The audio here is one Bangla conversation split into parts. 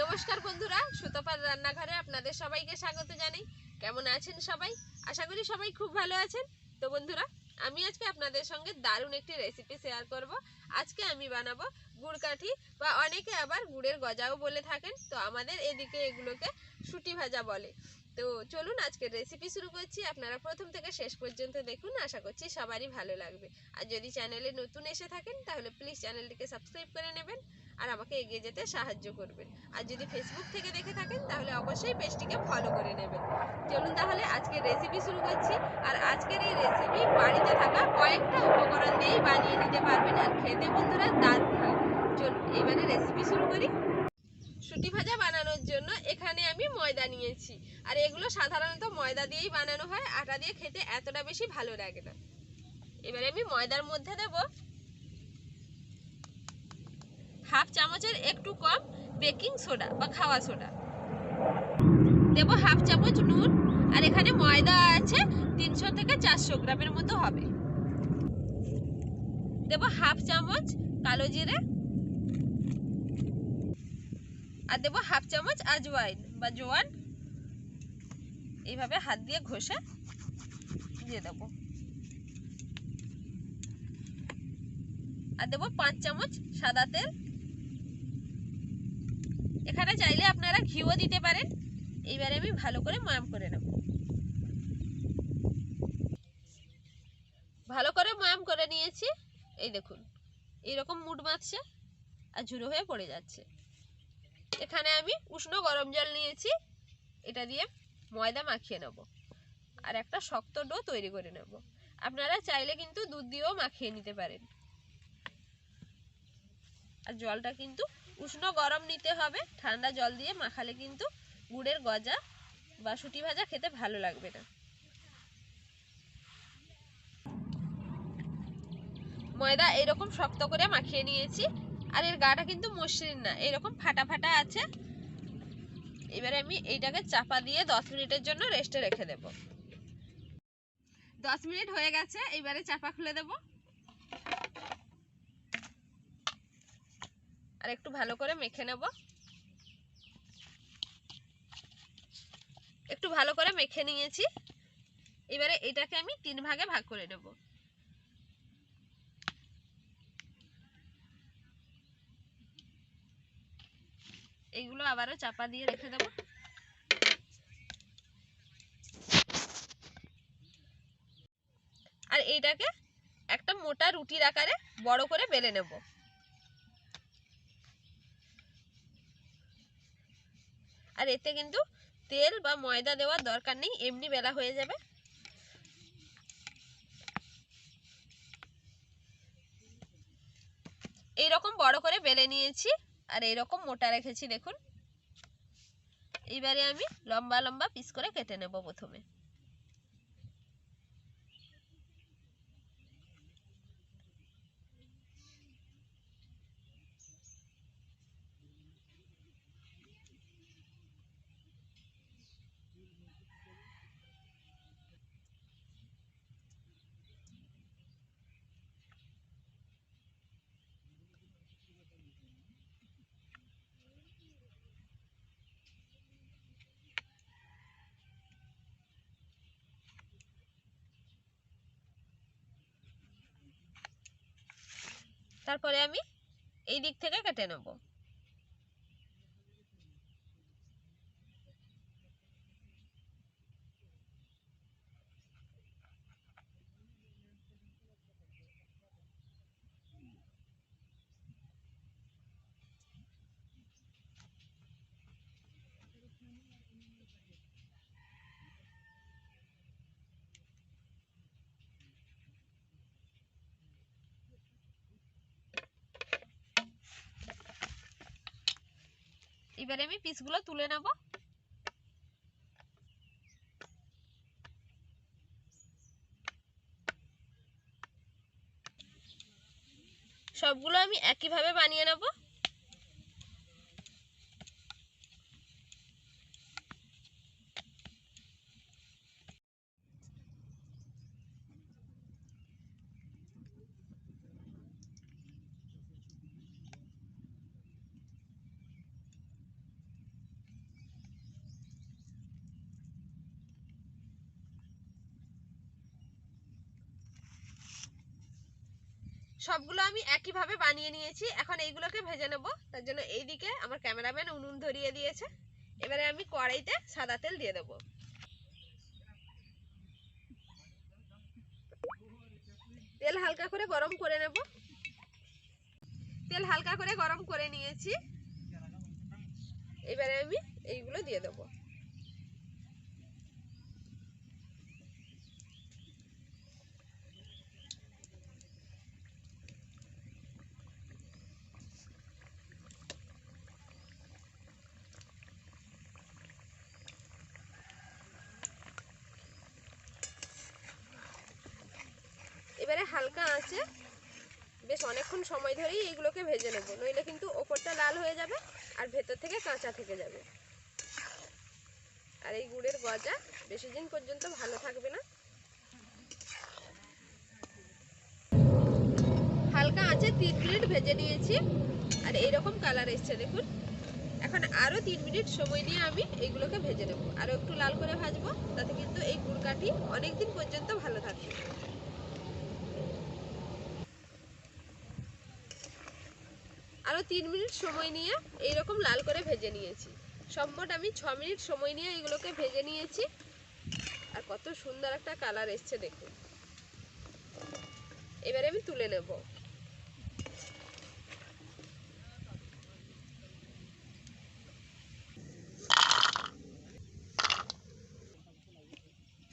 নমস্কার বন্ধুরা সুতপার রান্নাঘরে আপনাদের সবাইকে স্বাগত জানাই। কেমন আছেন সবাই? আশা করি সবাই খুব ভালো আছেন। তো বন্ধুরা, আমি আজকে আপনাদের সঙ্গে দারুণ একটি রেসিপি শেয়ার করব। আজকে আমি বানাবো গুড় কাঠি বা অনেকে আবার গুড়ের গজাও বলে থাকেন। তো আমাদের এদিকে এগুলোকে সুটি ভাজা বলে। তো চলুন আজকের রেসিপি শুরু করছি। আপনারা প্রথম থেকে শেষ পর্যন্ত দেখুন, আশা করছি সবারই ভালো লাগবে। আর যদি চ্যানেলে নতুন এসে থাকেন, তাহলে প্লিজ চ্যানেলটিকে সাবস্ক্রাইব করে নেবেন আর আমাকে এগিয়ে যেতে সাহায্য করবেন। আর যদি ফেসবুক থেকে দেখে থাকেন, তাহলে অবশ্যই পেজটিকে ফলো করে নেবেন। চলুন তাহলে আজকের রেসিপি শুরু করছি। আর আজকের এই রেসিপি বাড়িতে থাকা কয়েকটা উপকরণ দিয়েই বানিয়ে নিতে পারবেন আর খেতে বন্ধুরা দারুণ হয়। চলুন, এবারে রেসিপি শুরু করি। সুটি ভাজা বানানোর জন্য এখানে আমি ময়দা নিয়েছি। আর এগুলো সাধারণত ময়দা দিয়েই বানানো হয়, আটা দিয়ে খেতে এতটা বেশি ভালো লাগে না। এবারে আমি ময়দার মধ্যে দেব হাফ চামচের একটু কম বেকিং সোডা বা খাওয়া সোডা। দেব হাফ চামচ নুন, আর এখানে ময়দা আছে তিনশো থেকে চারশো গ্রামের মতো হবে। দেব হাফ চামচ কালো জিরে আর দেবো হাফ চামচ আজওয়াইন বা জোয়ান। এইভাবে হাত দিয়ে ঘষে দিয়ে দেবো। আর দেবো পাঁচ চামচ সাদা তেল। এখানে চাইলে আপনারা ঘিও দিতে পারেন। এইবারে আমি ভালো করে ময়াম করে নেব। ভালো করে ময়াম করে নিয়েছি। এই দেখুন, এইরকম মুড বাঁধছে আর ঝুড়ো হয়ে পড়ে যাচ্ছে। এখানে আমি উষ্ণ গরম জল নিয়েছি। এটা দিয়ে ময়দা মাখিয়ে নেব। আর একটা শক্ত ডো তৈরি করে নেব। আপনারা চাইলে কিন্তু দুধ দিয়েও মাখিয়ে নিতে পারেন। আর জলটা কিন্তু উষ্ণ গরম নিতে হবে। ঠান্ডা জল দিয়ে মাখালে কিন্তু গুড়ের গজা বা সুটি ভাজা খেতে ভালো লাগবে না। ময়দা এরকম শক্ত করে মাখিয়ে নিয়েছি। আর এর গাটা কিন্তু মসৃণ না। এরকম ফাটা ফাটা আছে। এবারে আমি এইটাকে চাপা দিয়ে দশ মিনিটের জন্য রেস্টে রেখে দেব। দশ মিনিট হয়ে গেছে, এবারে চাপা খুলে দেব। আর একটু ভালো করে মেখে নেব। একটু ভালো করে মেখে নিয়েছি। এবারে এটাকে আমি তিন ভাগে ভাগ করে নেব। এইগুলো আবারও চাপা দিয়ে রেখে দেবো। আর এইটাকে একটা মোটা রুটির আকারে বড় করে বেলে নেব। আর এতে কিন্তু তেল বা ময়দা দেওয়ার দরকার নেই, এমনি বেলা হয়ে যাবে। এইরকম বড় করে বেলে নিয়েছি। আর এরকম মোটা রেখেছি দেখুন। এইবারে আমি লম্বা লম্বা পিস করে কেটে নেব প্রথমে। তারপরে আমি এই দিক থেকে কেটে নেব। এবারে আমি পিসগুলো তুলে নেব। সবগুলো আমি একইভাবে বানিয়ে নেব। সবগুলো আমি একইভাবে বানিয়ে নিয়েছি। এখন এইগুলোকে ভেজে নেব। তার জন্য এইদিকে আমার ক্যামেরাম্যান উনুন ধরিয়ে দিয়েছে। এবারে আমি কড়াইতে সাদা তেল দিয়ে দেবো। তেল হালকা করে গরম করে নেব। তেল হালকা করে গরম করে নিয়েছি। এবারে আমি এইগুলো দিয়ে দেবো এবারে হালকা আঁচে বেশ অনেকক্ষণ সময় ধরেই এইগুলোকে ভেজে নেব। নইলে কিন্তু ওপরটা লাল হয়ে যাবে আর ভেতর থেকে কাঁচা থেকে যাবে। আর এই গুড়ের গজা বেশি দিন পর্যন্ত ভালো থাকবে না। হালকা আঁচে তিন মিনিট ভেজে নিয়েছি। আর এইরকম কালার এসছে, দেখুন। এখন আরও তিন মিনিট সময় নিয়ে আমি এইগুলোকে ভেজে নেব। আরও একটু লাল করে ভাজবো, তাতে কিন্তু এই গুড় কাঠি অনেক দিন পর্যন্ত ভালো থাকবে। তিন মিনিট সময় নিয়ে এইরকম লাল করে ভেজে নিয়েছি। সম্মট আমি ছ মিনিট সময় নিয়ে এগুলোকে ভেজে নিয়েছি। আর কত সুন্দর একটা কালার এসছে দেখুন। এবারে আমি তুলে নেব।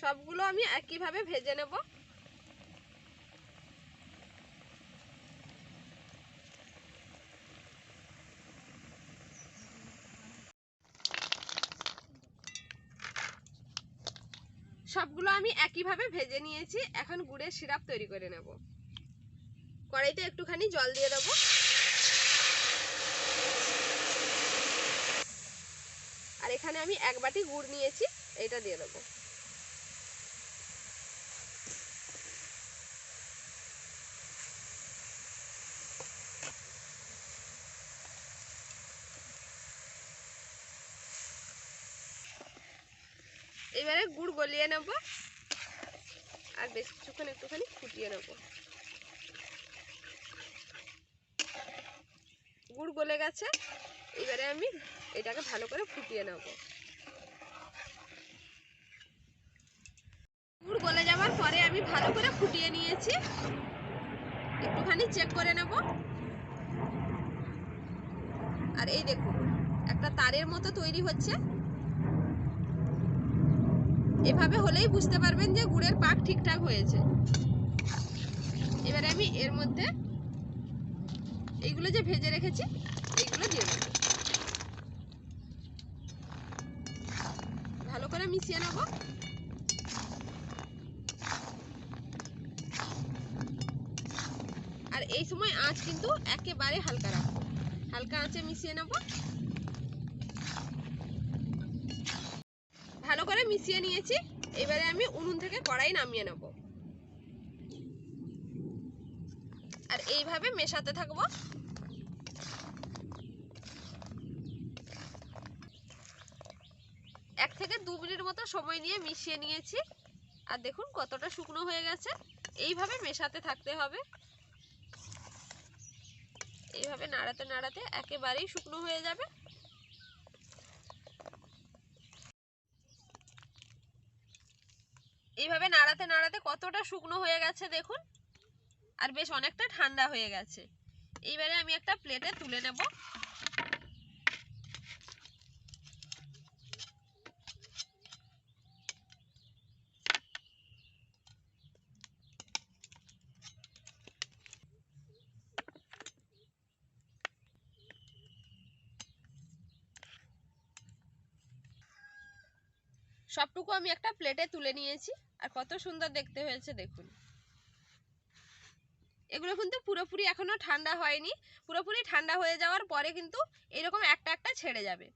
সবগুলো আমি একইভাবে ভেজে নেব। একইভাবে ভেজে নিয়েছি, এখন গুড়ের সিরাপ তৈরি করে নেব। কড়াইতে একটুখানি জল দিয়ে দেবো। আর এখানে আমি এক বাটি গুড় নিয়েছি, এইটা দিয়ে দেবো। এবারে গুড় গলিয়ে নেব। আর বেশ কিছুক্ষণ একটুখানি ফুটিয়ে নেব। গুড় গলে গেছে, এবারে আমি এটাকে ভালো করে ফুটিয়ে নেব। গুড় গলে যাওয়ার পরে আমি ভালো করে ফুটিয়ে নিয়েছি। একটুখানি চেক করে নেব। আর এই দেখুন, একটা তারের মতো তৈরি হচ্ছে। এভাবে হলেই বুঝতে পারবেন যে গুড়ের পাক ঠিকঠাক হয়েছে। এবারে আমি এর মধ্যে এইগুলো যে ভেজে রেখেছি, এইগুলো দিয়ে দেবো। ভালো করে মিশিয়ে নেব। আর এই সময় আঁচ কিন্তু একেবারে হালকা রাখব। হালকা আঁচে মিশিয়ে নেব ভালো করে মিশিয়ে নিয়েছি। এবারে আমি উনুন থেকে কড়াই নামিয়ে নেব। আর এইভাবে মেশাতে থাকব। এক থেকে দু মিনিট মতো সময় নিয়ে মিশিয়ে নিয়েছি। আর দেখুন কতটা শুকনো হয়ে গেছে। এইভাবে মেশাতে থাকতে হবে। এইভাবে নাড়াতে নাড়াতে একেবারেই শুকনো হয়ে যাবে। এইভাবে নাড়াতে নাড়াতে কতটা শুকনো হয়ে গেছে দেখুন। আর বেশ অনেকটা ঠান্ডা হয়ে গেছে। এইবারে আমি একটা প্লেটে তুলে নেব। সবটুকু আমি একটা প্লেটে তুলে নিয়েছি। আর কত সুন্দর দেখতে হয়েছে, দেখুন। এগুলো কিন্তু পুরোপুরি এখনও ঠান্ডা হয়নি। পুরোপুরি ঠান্ডা হয়ে যাওয়ার পরে কিন্তু এরকম একটা একটা ছেড়ে যাবে।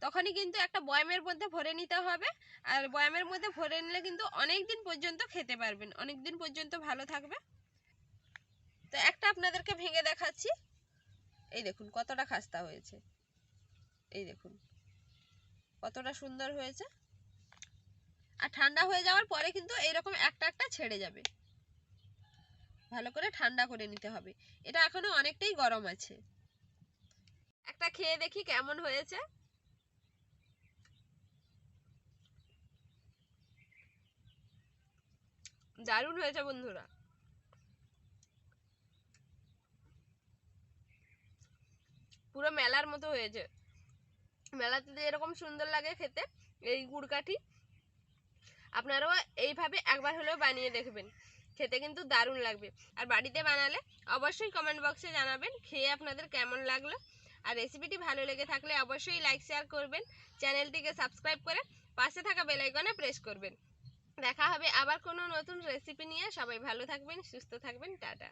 তখনই কিন্তু একটা বয়ামের মধ্যে ভরে নিতে হবে। আর বয়ামের মধ্যে ভরে নিলে কিন্তু অনেক দিন পর্যন্ত খেতে পারবেন। অনেক দিন পর্যন্ত ভালো থাকবে। তো একটা আপনাদেরকে ভেঙে দেখাচ্ছি। এই দেখুন, কতটা খাস্তা হয়েছে। এই দেখুন, কতটা সুন্দর হয়েছে। আর ঠান্ডা হয়ে যাওয়ার পরে কিন্তু এইরকম একটা একটা ছেড়ে যাবে। ভালো করে ঠান্ডা করে নিতে হবে। এটা এখনও অনেকটাই গরম আছে। একটা খেয়ে দেখি কেমন হয়েছে। দারুণ হয়েছে বন্ধুরা। পুরো মেলার মতো হয়েছে। মেলাতে এরকম সুন্দর লাগে খেতে, এই গুড়কাঠি। আপনারাও এইভাবে একবার হলেও বানিয়ে দেখবেন। খেতে কিন্তু দারুণ লাগবে। আর বাড়িতে বানালে অবশ্যই কমেন্ট বক্সে জানাবেন, খেয়ে আপনাদের কেমন লাগল। আর রেসিপিটি ভালো লেগে থাকলে অবশ্যই লাইক শেয়ার করবেন চ্যানেলটিকে সাবস্ক্রাইব করে পাশে থাকা বেল আইকনে প্রেস করবেন। দেখা হবে আবার কোনো নতুন রেসিপি নিয়ে। সবাই ভালো থাকবেন, সুস্থ থাকবেন, টাটা।